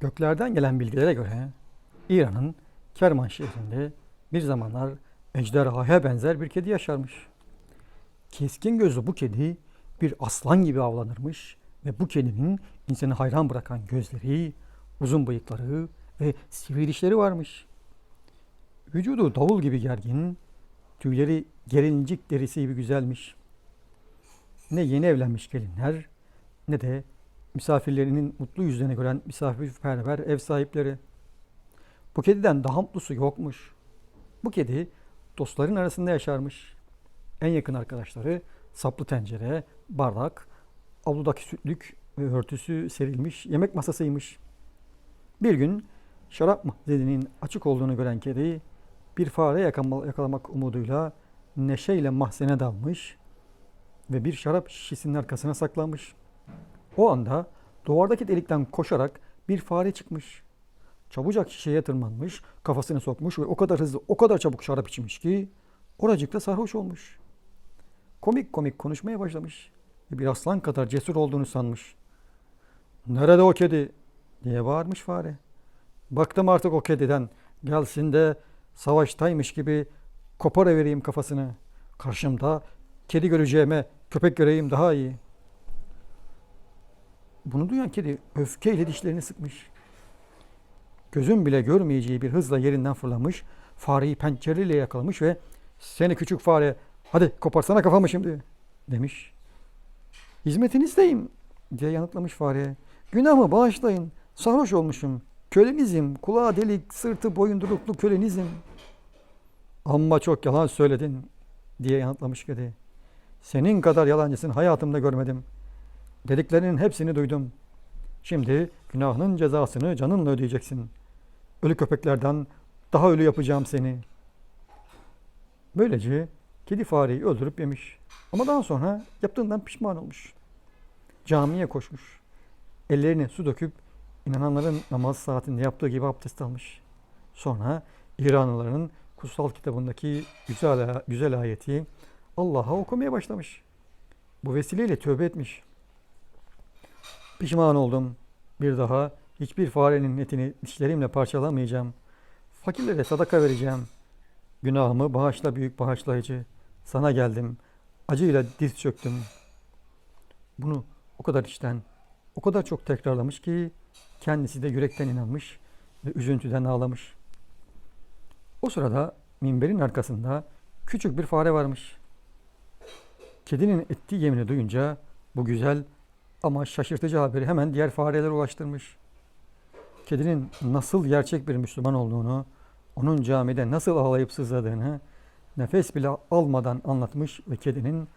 Göklerden gelen bilgilere göre İran'ın Kerman şehrinde bir zamanlar ejderhaya benzer bir kedi yaşarmış. Keskin gözlü bu kedi bir aslan gibi avlanırmış ve bu kedinin insanı hayran bırakan gözleri, uzun bıyıkları ve sivri dişleri varmış. Vücudu davul gibi gergin, tüyleri gelincik derisi gibi güzelmiş. Ne yeni evlenmiş gelinler ne de misafirlerinin mutlu yüzlerini gören misafirperver ev sahipleri. Bu kediden daha mutlusu yokmuş. Bu kedi dostların arasında yaşarmış. En yakın arkadaşları saplı tencere, bardak, avludaki sütlük ve örtüsü serilmiş yemek masasıymış. Bir gün şarap mahzeninin açık olduğunu gören kedi bir fare yakalamak umuduyla neşeyle mahzene dalmış ve bir şarap şişesinin arkasına saklanmış. O anda duvardaki delikten koşarak bir fare çıkmış. Çabucak şişeye tırmanmış, kafasını sokmuş ve o kadar hızlı, o kadar çabuk şarap içmiş ki oracıkta sarhoş olmuş. Komik komik konuşmaya başlamış bir aslan kadar cesur olduğunu sanmış. Nerede o kedi? diye bağırmış fare. Baktım artık o kediden. Gelsin de savaştaymış gibi koparıvereyim kafasını. Karşımda kedi göreceğime köpek göreyim daha iyi. Bunu duyan kedi öfkeyle dişlerini sıkmış. Gözün bile görmeyeceği bir hızla yerinden fırlamış, fareyi pençeleriyle yakalamış ve seni küçük fare hadi koparsana kafamı şimdi demiş. Hizmetinizdeyim diye yanıtlamış fareye. Günahımı bağışlayın. Sarhoş olmuşum. Kölenizim. Kulağı delik, sırtı boyunduruklu kölenizim. Amma çok yalan söyledin diye yanıtlamış kedi. Senin kadar yalancısını hayatımda görmedim. Dediklerinin hepsini duydum. Şimdi günahının cezasını canınla ödeyeceksin. Ölü köpeklerden daha ölü yapacağım seni. Böylece kedi fareyi öldürüp yemiş. Ama daha sonra yaptığından pişman olmuş. Camiye koşmuş. Ellerine su döküp inananların namaz saatinde yaptığı gibi abdest almış. Sonra İranlıların kutsal kitabındaki güzel, güzel ayeti Allah'a okumaya başlamış. Bu vesileyle tövbe etmiş. Pişman oldum. Bir daha hiçbir farenin etini dişlerimle parçalamayacağım. Fakirlere sadaka vereceğim. Günahımı bağışla büyük bağışlayıcı. Sana geldim. Acıyla diz çöktüm. Bunu o kadar içten, o kadar çok tekrarlamış ki kendisi de yürekten inanmış ve üzüntüden ağlamış. O sırada minberin arkasında küçük bir fare varmış. Kedinin ettiği yemini duyunca bu güzel ama şaşırtıcı haberi hemen diğer farelere ulaştırmış. Kedinin nasıl gerçek bir Müslüman olduğunu, onun camide nasıl ağlayıp sızladığını nefes bile almadan anlatmış ve kedinin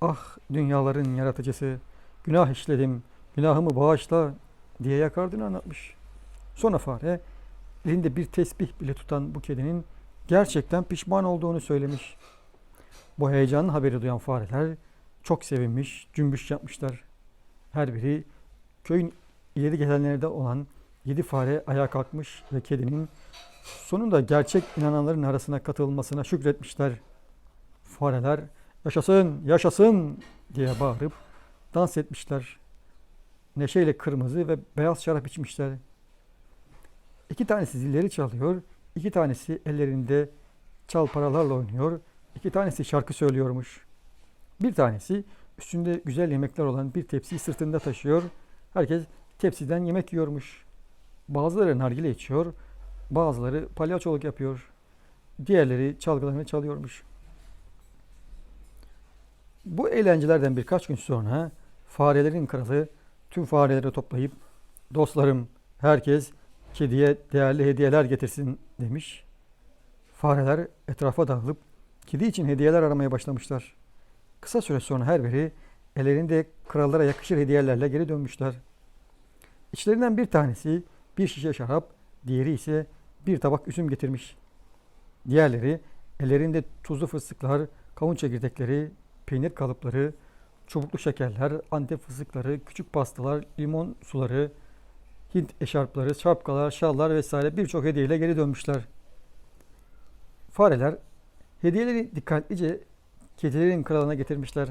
ah dünyaların yaratıcısı günah işledim, günahımı bağışla diye yakardığını anlatmış. Sonra fare elinde bir tesbih bile tutan bu kedinin gerçekten pişman olduğunu söylemiş. Bu heyecanlı haberi duyan fareler çok sevinmiş, cümbüş yapmışlar. Her biri köyün ileri gelenlerde olan yedi fare ayağa kalkmış ve kedinin sonunda gerçek inananların arasına katılmasına şükretmişler. Fareler yaşasın, yaşasın diye bağırıp dans etmişler. Neşeyle kırmızı ve beyaz şarap içmişler. İki tanesi zilleri çalıyor, iki tanesi ellerinde çal paralarla oynuyor, iki tanesi şarkı söylüyormuş. Bir tanesi üstünde güzel yemekler olan bir tepsiyi sırtında taşıyor. Herkes tepsiden yemek yiyormuş. Bazıları nargile içiyor, bazıları palyaçoluk yapıyor. Diğerleri çalgılarını çalıyormuş. Bu eğlencelerden birkaç gün sonra farelerin kralı tüm fareleri toplayıp dostlarım herkes kediye değerli hediyeler getirsin demiş. Fareler etrafa dağılıp kedi için hediyeler aramaya başlamışlar. Kısa süre sonra her biri ellerinde krallara yakışır hediyelerle geri dönmüşler. İçlerinden bir tanesi bir şişe şarap, diğeri ise bir tabak üzüm getirmiş. Diğerleri ellerinde tuzlu fıstıklar, kavun çekirdekleri, peynir kalıpları, çubuklu şekerler, antep fıstıkları, küçük pastalar, limon suları, Hint eşarpları, şapkalar, şallar vesaire birçok hediyeyle geri dönmüşler. Fareler hediyeleri dikkatlice kedilerin kralına getirmişler.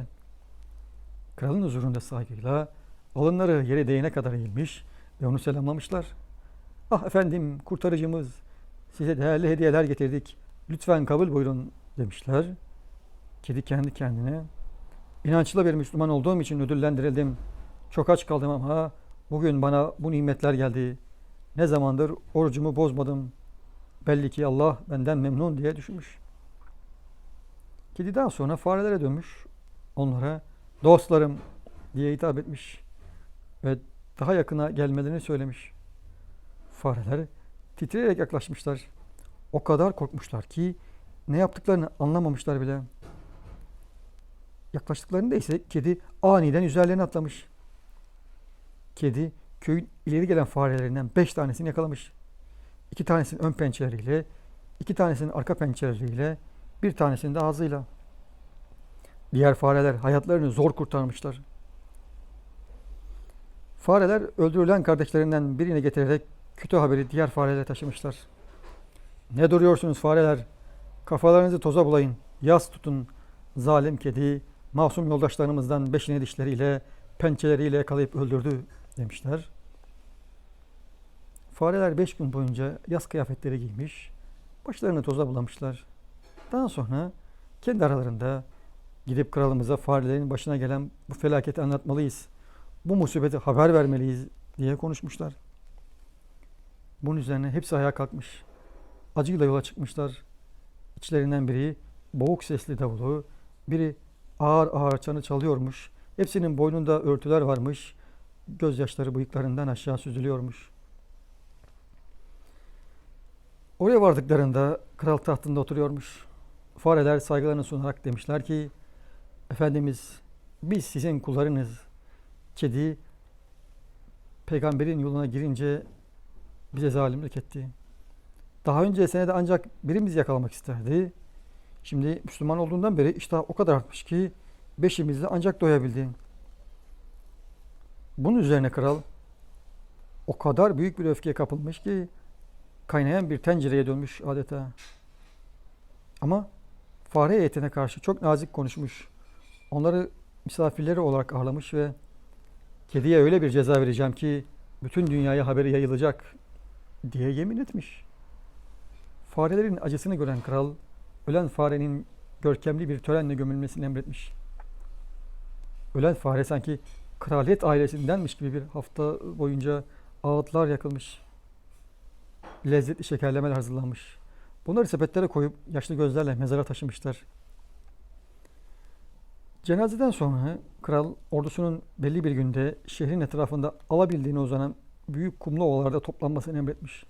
Kralın huzurunda saygıyla alınları yere değene kadar eğilmiş ve onu selamlamışlar. Ah efendim kurtarıcımız size değerli hediyeler getirdik. Lütfen kabul buyurun demişler. Kedi kendi kendine inançlı bir Müslüman olduğum için ödüllendirildim. Çok aç kaldım ama bugün bana bu nimetler geldi. Ne zamandır orucumu bozmadım. Belli ki Allah benden memnun diye düşünmüş. Kedi daha sonra farelere dönmüş. Onlara dostlarım diye hitap etmiş. Ve daha yakına gelmelerini söylemiş. Fareler titreyerek yaklaşmışlar. O kadar korkmuşlar ki ne yaptıklarını anlamamışlar bile. Yaklaştıklarında ise kedi aniden üzerlerine atlamış. Kedi köyün ileri gelen farelerinden beş tanesini yakalamış. İki tanesinin ön pençeleriyle, iki tanesinin arka pençeleriyle, bir tanesini de ağzıyla. Diğer fareler hayatlarını zor kurtarmışlar. Fareler öldürülen kardeşlerinden birini getirerek kötü haberi diğer farelere taşımışlar. Ne duruyorsunuz fareler? Kafalarınızı toza bulayın. Yas tutun. Zalim kedi masum yoldaşlarımızdan beşini dişleriyle, pençeleriyle yakalayıp öldürdü demişler. Fareler beş gün boyunca yaz kıyafetleri giymiş, başlarını toza bulamışlar. Daha sonra kendi aralarında gidip kralımıza farelerin başına gelen bu felaketi anlatmalıyız. Bu musibeti haber vermeliyiz diye konuşmuşlar. Bunun üzerine hepsi ayağa kalkmış. Acıyla yola çıkmışlar. İçlerinden biri boğuk sesli davulu, biri ağır ağır çanı çalıyormuş. Hepsinin boynunda örtüler varmış. Gözyaşları bıyıklarından aşağı süzülüyormuş. Oraya vardıklarında kral tahtında oturuyormuş. Fareler saygılarını sunarak demişler ki Efendimiz biz sizin kullarınız. Kedi peygamberin yoluna girince bize zalimlik etti. Daha önce senede ancak birimiz yakalamak isterdi. Şimdi Müslüman olduğundan beri işte o kadar artmış ki beşimizle ancak doyabildi. Bunun üzerine kral o kadar büyük bir öfkeye kapılmış ki kaynayan bir tencereye dönmüş adeta. Ama fare heyetine karşı çok nazik konuşmuş. Onları misafirleri olarak ağırlamış ve kediye öyle bir ceza vereceğim ki bütün dünyaya haberi yayılacak diye yemin etmiş. Farelerin acısını gören kral ölen farenin görkemli bir törenle gömülmesini emretmiş. Ölen fare sanki kraliyet ailesindenmiş gibi bir hafta boyunca ağıtlar yakılmış. Lezzetli şekerlemeler hazırlanmış. Bunları sepetlere koyup yaşlı gözlerle mezara taşımışlar. Cenazeden sonra kral ordusunun belli bir günde şehrin etrafında alabildiğine uzanan büyük kumlu ovalarda toplanmasını emretmiş.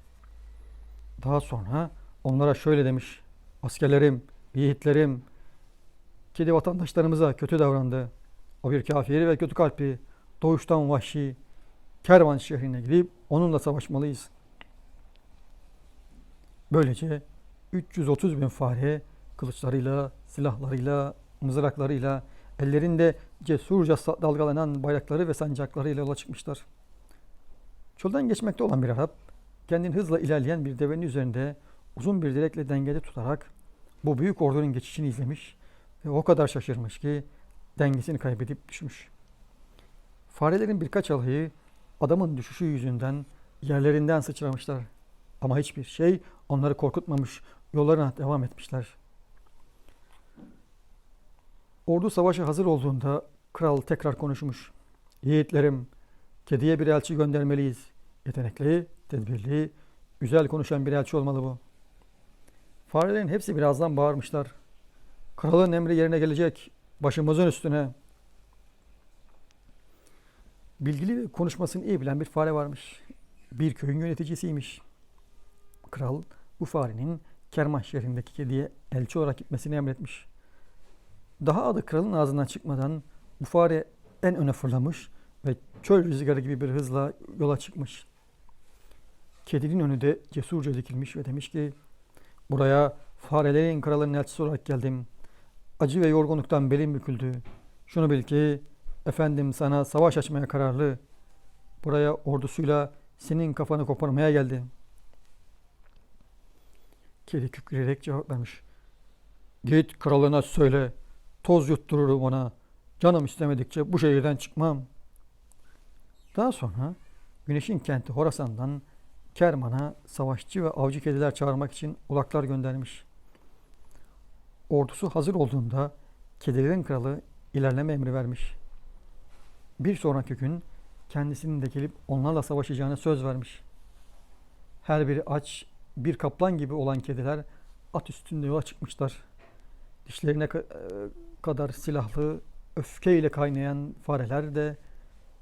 Daha sonra onlara şöyle demiş. Askerlerim, yiğitlerim, kedi vatandaşlarımıza kötü davrandı. O bir kafiri ve kötü kalpli, doğuştan vahşi, Kervan şehrine gidip onunla savaşmalıyız. Böylece 330 bin fare kılıçlarıyla, silahlarıyla, mızraklarıyla, ellerinde cesurca dalgalanan bayrakları ve sancaklarıyla yola çıkmışlar. Çölden geçmekte olan bir Arap, kendini hızla ilerleyen bir devenin üzerinde uzun bir direkle dengede tutarak bu büyük ordunun geçişini izlemiş ve o kadar şaşırmış ki dengesini kaybedip düşmüş. Farelerin birkaç alayı adamın düşüşü yüzünden yerlerinden sıçramışlar. Ama hiçbir şey onları korkutmamış, yollarına devam etmişler. Ordu savaşa hazır olduğunda kral tekrar konuşmuş. Yiğitlerim, kediye bir elçi göndermeliyiz. Yetenekli, tedbirli, güzel konuşan bir elçi olmalı bu. Farelerin hepsi birazdan bağırmışlar. Kralın emri yerine gelecek. Başımızın üstüne. Bilgili ve konuşmasını iyi bilen bir fare varmış. Bir köyün yöneticisiymiş. Kral bu farenin Kerman şehrindeki kediye elçi olarak gitmesini emretmiş. Daha adı kralın ağzından çıkmadan bu fare en öne fırlamış ve çöl rüzgarı gibi bir hızla yola çıkmış. Kedinin önü de cesurca dikilmiş ve demiş ki Buraya farelerin kralının elçisi olarak geldim. Acı ve yorgunluktan belim büküldü. Şunu bil ki efendim sana savaş açmaya kararlı. Buraya ordusuyla senin kafanı koparmaya geldi. Kedi kükreyerek cevap vermiş. Git kralına söyle. Toz yuttururum ona. Canım istemedikçe bu şehirden çıkmam. Daha sonra güneşin kenti Horasan'dan Kerman'a savaşçı ve avcı kediler çağırmak için ulaklar göndermiş. Ordusu hazır olduğunda kedilerin kralı ilerleme emri vermiş. Bir sonraki gün kendisinin de gelip onlarla savaşacağına söz vermiş. Her biri aç, bir kaplan gibi olan kediler at üstünde yola çıkmışlar. Dişlerine e, kadar silahlı, öfkeyle kaynayan fareler de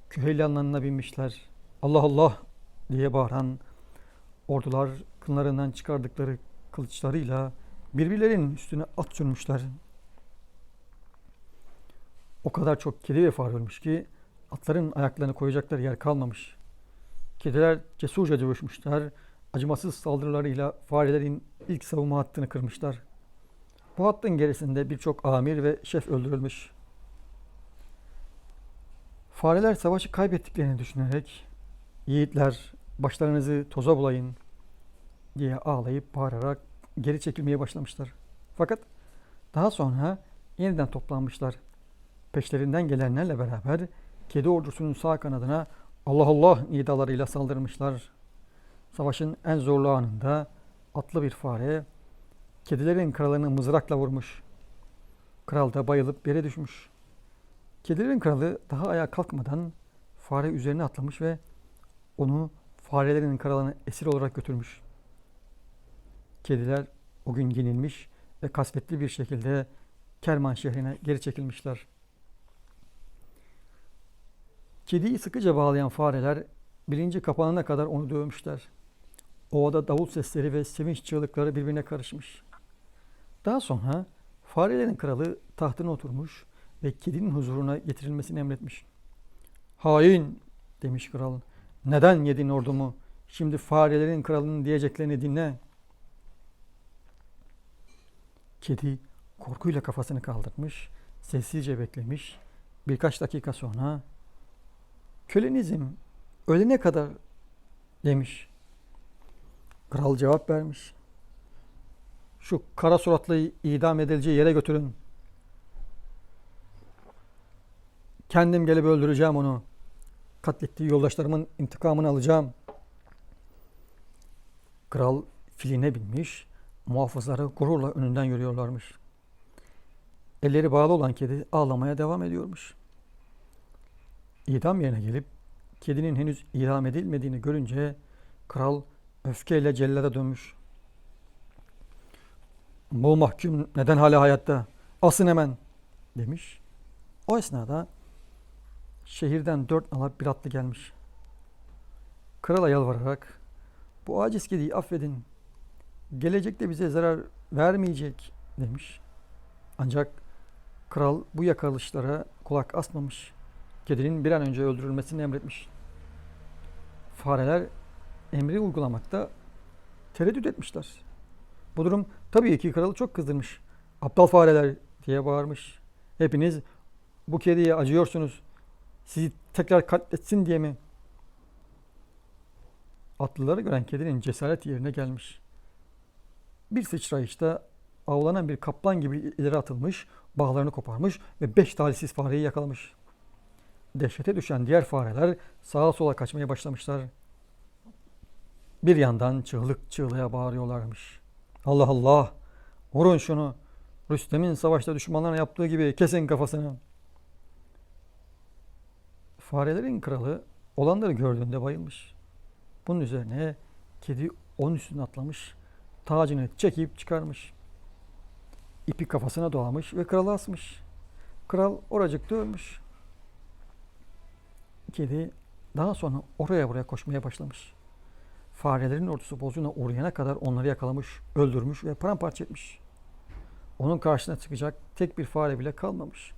küheylanlarına binmişler. Allah Allah diye bağıran ordular kınlarından çıkardıkları kılıçlarıyla birbirlerinin üstüne at sürmüşler. O kadar çok kedi ve fare ölmüş ki atların ayaklarını koyacakları yer kalmamış. Kediler cesurca dövüşmüşler. Acımasız saldırılarıyla farelerin ilk savunma hattını kırmışlar. Bu hattın gerisinde birçok amir ve şef öldürülmüş. Fareler savaşı kaybettiklerini düşünerek yiğitler başlarınızı toza bulayın diye ağlayıp bağırarak geri çekilmeye başlamışlar. Fakat daha sonra yeniden toplanmışlar. Peşlerinden gelenlerle beraber kedi ordusunun sağ kanadına Allah Allah nidalarıyla saldırmışlar. Savaşın en zorlu anında atlı bir fare kedilerin kralını mızrakla vurmuş. Kral da bayılıp yere düşmüş. Kedilerin kralı daha ayağa kalkmadan fare üzerine atlamış ve onu farelerin kralına esir olarak götürmüş. Kediler o gün yenilmiş ve kasvetli bir şekilde Kerman şehrine geri çekilmişler. Kediyi sıkıca bağlayan fareler birinci kapanana kadar onu dövmüşler. Ovada davul sesleri ve sevinç çığlıkları birbirine karışmış. Daha sonra farelerin kralı tahtına oturmuş ve kedinin huzuruna getirilmesini emretmiş. Hain demiş kral. Neden yedin ordumu? Şimdi farelerin kralının diyeceklerini dinle. Kedi korkuyla kafasını kaldırmış, sessizce beklemiş. Birkaç dakika sonra kölenizm ölene kadar demiş. Kral cevap vermiş. Şu kara suratlıyı idam edileceği yere götürün. Kendim gelip öldüreceğim onu. Katlettiği yoldaşlarımın intikamını alacağım. Kral filine binmiş, muhafızları gururla önünden yürüyorlarmış. Elleri bağlı olan kedi ağlamaya devam ediyormuş. İdam yerine gelip kedinin henüz idam edilmediğini görünce kral öfkeyle cellada dönmüş. Bu mahkum neden hala hayatta? Asın hemen demiş. O esnada şehirden dört nala bir atlı gelmiş. Krala yalvararak bu aciz kediyi affedin. Gelecekte bize zarar vermeyecek demiş. Ancak kral bu yakalışlara kulak asmamış. Kedinin bir an önce öldürülmesini emretmiş. Fareler emri uygulamakta tereddüt etmişler. Bu durum tabii ki kralı çok kızdırmış. Aptal fareler diye bağırmış. Hepiniz bu kediye acıyorsunuz. Sizi tekrar katletsin diye mi? Atlıları gören kedinin cesaret yerine gelmiş. Bir sıçrayışta avlanan bir kaplan gibi ileri atılmış, bağlarını koparmış ve beş talihsiz fareyi yakalamış. Dehşete düşen diğer fareler sağa sola kaçmaya başlamışlar. Bir yandan çığlık çığlığa bağırıyorlarmış. Allah Allah! Vurun şunu! Rüstem'in savaşta düşmanlarına yaptığı gibi kesin kafasını. Farelerin kralı olanları gördüğünde bayılmış. Bunun üzerine kedi onun üstüne atlamış, tacını çekip çıkarmış. İpi kafasına dolamış ve krala asmış. Kral oracıkta ölmüş. Kedi daha sonra oraya buraya koşmaya başlamış. Farelerin ordusu bozuna uğrayana kadar onları yakalamış, öldürmüş ve paramparça etmiş. Onun karşısına çıkacak tek bir fare bile kalmamış.